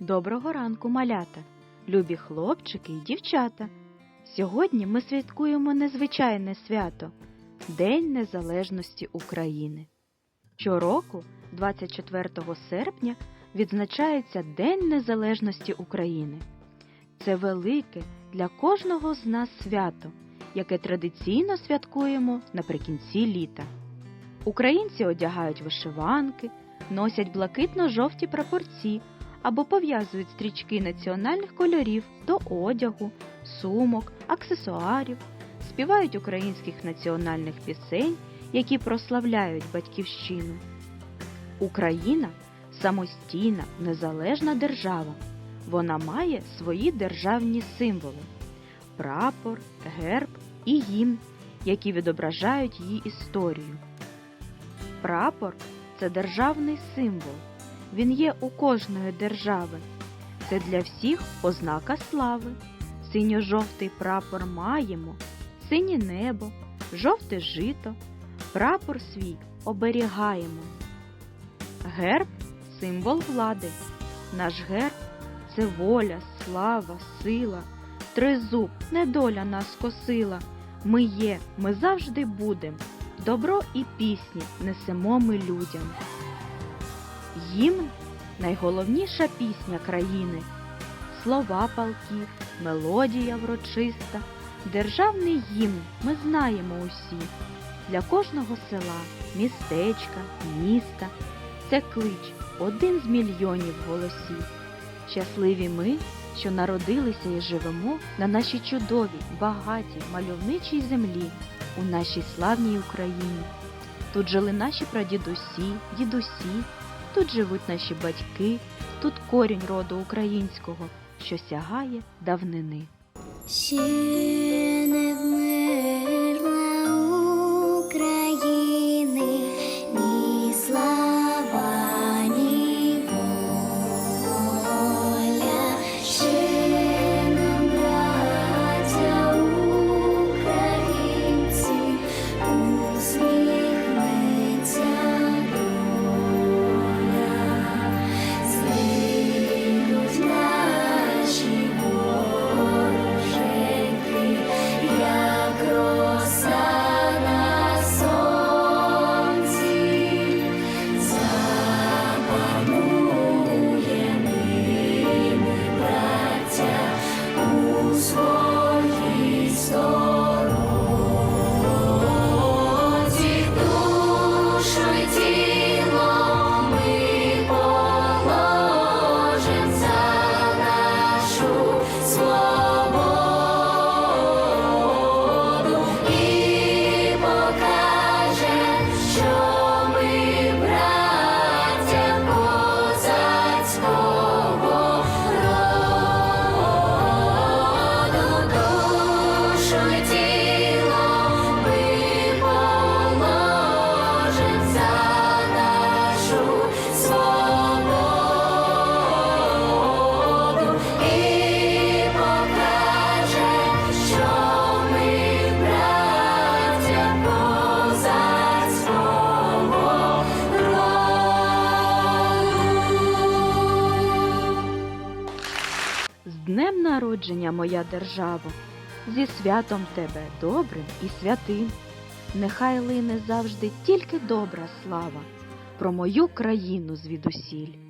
Доброго ранку, малята, любі хлопчики і дівчата. Сьогодні ми святкуємо незвичайне свято День Незалежності України. Щороку, 24 серпня, відзначається День Незалежності України. Це велике для кожного з нас свято, яке традиційно святкуємо наприкінці літа. Українці одягають вишиванки, носять блакитно-жовті прапорці або пов'язують стрічки національних кольорів до одягу, сумок, аксесуарів, співають українських національних пісень, які прославляють батьківщину. Україна самостійна, незалежна держава. Вона має свої державні символи прапор, герб і гімн, які відображають її історію. Прапор це державний символ. Він є у кожної держави. Це для всіх ознака слави. Синьо-жовтий прапор маємо, синє небо, жовте жито, прапор свій оберігаємо. Герб символ влади. Наш герб це воля, слава, сила. Тризуб, недоля нас косила. Ми є, ми завжди будем. Добро і пісні несемо ми людям. Гімн найголовніша пісня країни. Слова палки, мелодія врочиста, державний гімн ми знаємо усі. Для кожного села, містечка, міста це клич один з мільйонів голосів. Щасливі ми, що народилися і живемо на нашій чудовій, багатій, мальовничій землі, у нашій славній Україні. Тут жили наші прадідусі, дідусі, тут живуть наші батьки, тут корінь роду українського, що сягає давнини. Днем народження, моя державо, зі святом тебе добрим і святим. Нехай лине завжди тільки добра слава про мою країну звідусіль.